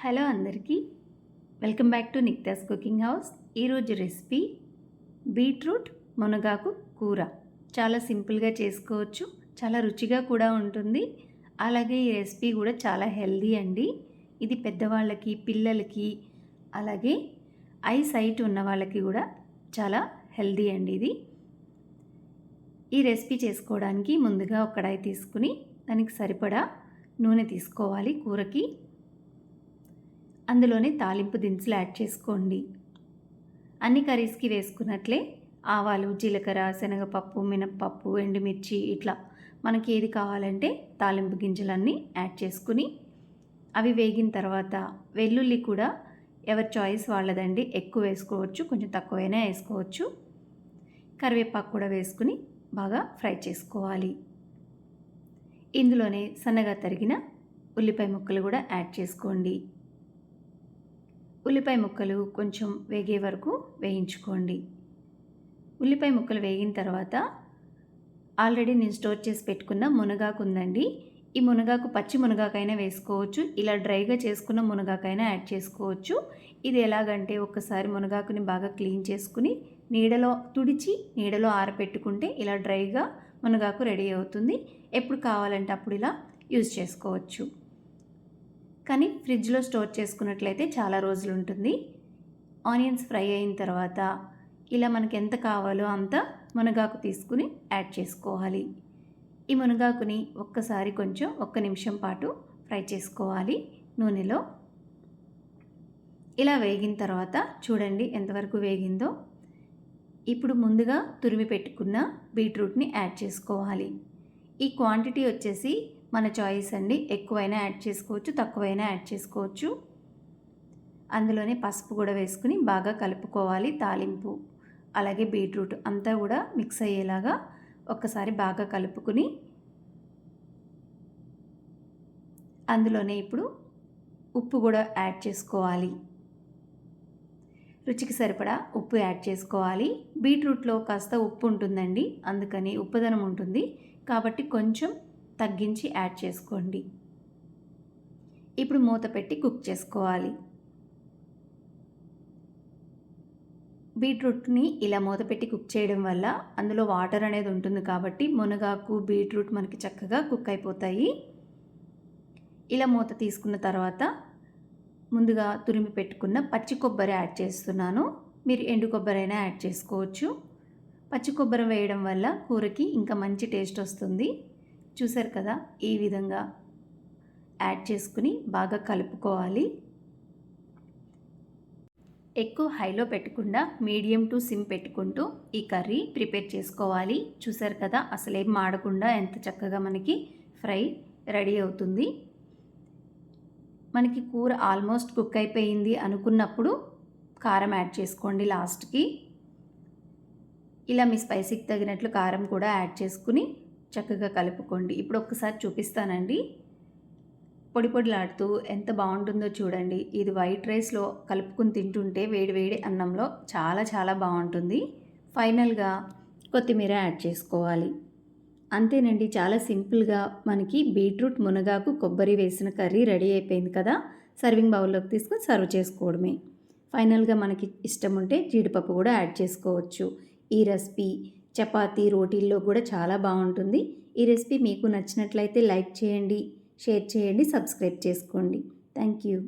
Hello అందరికీ. Welcome back to Niktha's cooking house. ఈరోజు recipe beetroot మునగాకు కూర. చాలా సింపుల్గా చేసుకోవచ్చు. చాలా రుచిగా కూడా ఉంటుంది. అలాగే ఈ రెసిపీ కూడా చాలా హెల్దీ అండి. ఇది పెద్దవాళ్ళకి పిల్లలకి అలాగే ఐ సైట్ ఉన్న వాళ్ళకి కూడా చాలా హెల్దీ అండి ఇది. ఈ రెసిపీ చేసుకోవడానికి ముందుగా ఒక కడాయి తీసుకుని దానికి సరిపడా నూనె తీసుకోవాలి కూరకి. అందులోనే తాలింపు దినుసులు యాడ్ చేసుకోండి. అన్ని కర్రీస్కి వేసుకున్నట్లే ఆవాలు జీలకర్ర శనగపప్పు మినప్పప్పు ఎండుమిర్చి ఇట్లా మనకి ఏది కావాలంటే తాలింపు గింజలన్నీ యాడ్ చేసుకుని అవి వేగిన తర్వాత వెల్లుల్లి కూడా ఎవరి చాయిస్ వాళ్ళదండి. ఎక్కువ వేసుకోవచ్చు కొంచెం తక్కువైనా వేసుకోవచ్చు. కరివేపాకు కూడా వేసుకుని బాగా ఫ్రై చేసుకోవాలి. ఇందులోనే సన్నగా తరిగిన ఉల్లిపాయ ముక్కలు కూడా యాడ్ చేసుకోండి. ఉల్లిపాయ ముక్కలు కొంచెం వేగే వరకు వేయించుకోండి. ఉల్లిపాయ ముక్కలు వేగిన తర్వాత ఆల్రెడీ నేను స్టోర్ చేసి పెట్టుకున్న మునగాకు ఉందండి. ఈ మునగాకు పచ్చి మునగాకైనా వేసుకోవచ్చు ఇలా డ్రైగా చేసుకున్న మునగాకైనా యాడ్ చేసుకోవచ్చు. ఇది ఎలాగంటే ఒక్కసారి మునగాకుని బాగా క్లీన్ చేసుకుని నీడలో తుడిచి నీడలో ఆరపెట్టుకుంటే ఇలా డ్రైగా మునగాకు రెడీ అవుతుంది. ఎప్పుడు కావాలంటే అప్పుడు ఇలా యూజ్ చేసుకోవచ్చు. కానీ ఫ్రిడ్జ్లో స్టోర్ చేసుకున్నట్లయితే చాలా రోజులు ఉంటుంది ఆనియన్స్ ఫ్రై అయిన తర్వాత ఇలా మనకి ఎంత కావాలో అంత మునగాకు తీసుకుని యాడ్ చేసుకోవాలి. ఈ మునగాకుని ఒక్కసారి కొంచెం ఒక్క నిమిషం పాటు ఫ్రై చేసుకోవాలి నూనెలో. ఇలా వేగిన తర్వాత చూడండి ఎంతవరకు వేగిందో. ఇప్పుడు ముందుగా తురిమి పెట్టుకున్న బీట్రూట్ని యాడ్ చేసుకోవాలి. ఈ క్వాంటిటీ వచ్చేసి మన చాయిస్ అండి. ఎక్కువైనా యాడ్ చేసుకోవచ్చు తక్కువైనా యాడ్ చేసుకోవచ్చు. అందులోనే పసుపు కూడా వేసుకుని బాగా కలుపుకోవాలి. తాలింపు అలాగే బీట్రూట్ అంతా కూడా మిక్స్ అయ్యేలాగా ఒక్కసారి బాగా కలుపుకుని అందులోనే ఇప్పుడు ఉప్పు కూడా యాడ్ చేసుకోవాలి. రుచికి సరిపడా ఉప్పు యాడ్ చేసుకోవాలి. బీట్రూట్లో కాస్త ఉప్పు ఉంటుందండి. అందుకని ఉప్పుదనం ఉంటుంది. కాబట్టి కొంచెం తగ్గించి యాడ్ చేసుకోండి. ఇప్పుడు మూత పెట్టి కుక్ చేసుకోవాలి. బీట్రూట్ని ఇలా మూత పెట్టి కుక్ చేయడం వల్ల అందులో వాటర్ అనేది ఉంటుంది కాబట్టి మునగాకు బీట్రూట్ మనకి చక్కగా కుక్ అయిపోతాయి. ఇలా మూత తీసుకున్న తర్వాత ముందుగా తురిమి పెట్టుకున్న పచ్చి కొబ్బరి యాడ్ చేస్తున్నాను. మీరు ఎండు కొబ్బరి అయినా యాడ్ చేసుకోవచ్చు. పచ్చి కొబ్బరి వేయడం వల్ల కూరకి ఇంకా మంచి టేస్ట్ వస్తుంది. చూసారు కదా ఈ విధంగా యాడ్ చేసుకుని బాగా కలుపుకోవాలి. ఎక్కువ హైలో పెట్టకుండా మీడియం టు సిమ్ పెట్టుకుంటూ ఈ కర్రీ ప్రిపేర్ చేసుకోవాలి. చూసారు కదా అసలేం మాడకుండా ఎంత చక్కగా మనకి ఫ్రై రెడీ అవుతుంది. మనకి కూర ఆల్మోస్ట్ కుక్ అయిపోయింది అనుకున్నప్పుడు కారం యాడ్ చేసుకోండి లాస్ట్కి. ఇలా మీ స్పైసీకి తగినట్లు కారం కూడా యాడ్ చేసుకుని చక్కగా కలుపుకోండి. ఇప్పుడు ఒక్కసారి చూపిస్తానండి. పొడి పొడిలాడుతూ ఎంత బాగుంటుందో చూడండి. ఇది వైట్ రైస్లో కలుపుకుని తింటుంటే వేడి వేడి అన్నంలో చాలా చాలా బాగుంటుంది. ఫైనల్గా కొత్తిమీర యాడ్ చేసుకోవాలి. అంతేనండి చాలా సింపుల్గా మనకి బీట్రూట్ మునగాకు కొబ్బరి వేసిన కర్రీ రెడీ అయిపోయింది కదా. సర్వింగ్ బౌల్లోకి తీసుకొని సర్వ్ చేసుకోవడమే. ఫైనల్గా మనకి ఇష్టం ఉంటే జీడిపప్పు కూడా యాడ్ చేసుకోవచ్చు. ఈ రెసిపీ చపాతీ రోటీల్లో కూడా చాలా బాగుంటుంది. ఈ రెసిపీ మీకు నచ్చినట్లయితే లైక్ చేయండి షేర్ చేయండి సబ్స్క్రైబ్ చేసుకోండి. Thank you.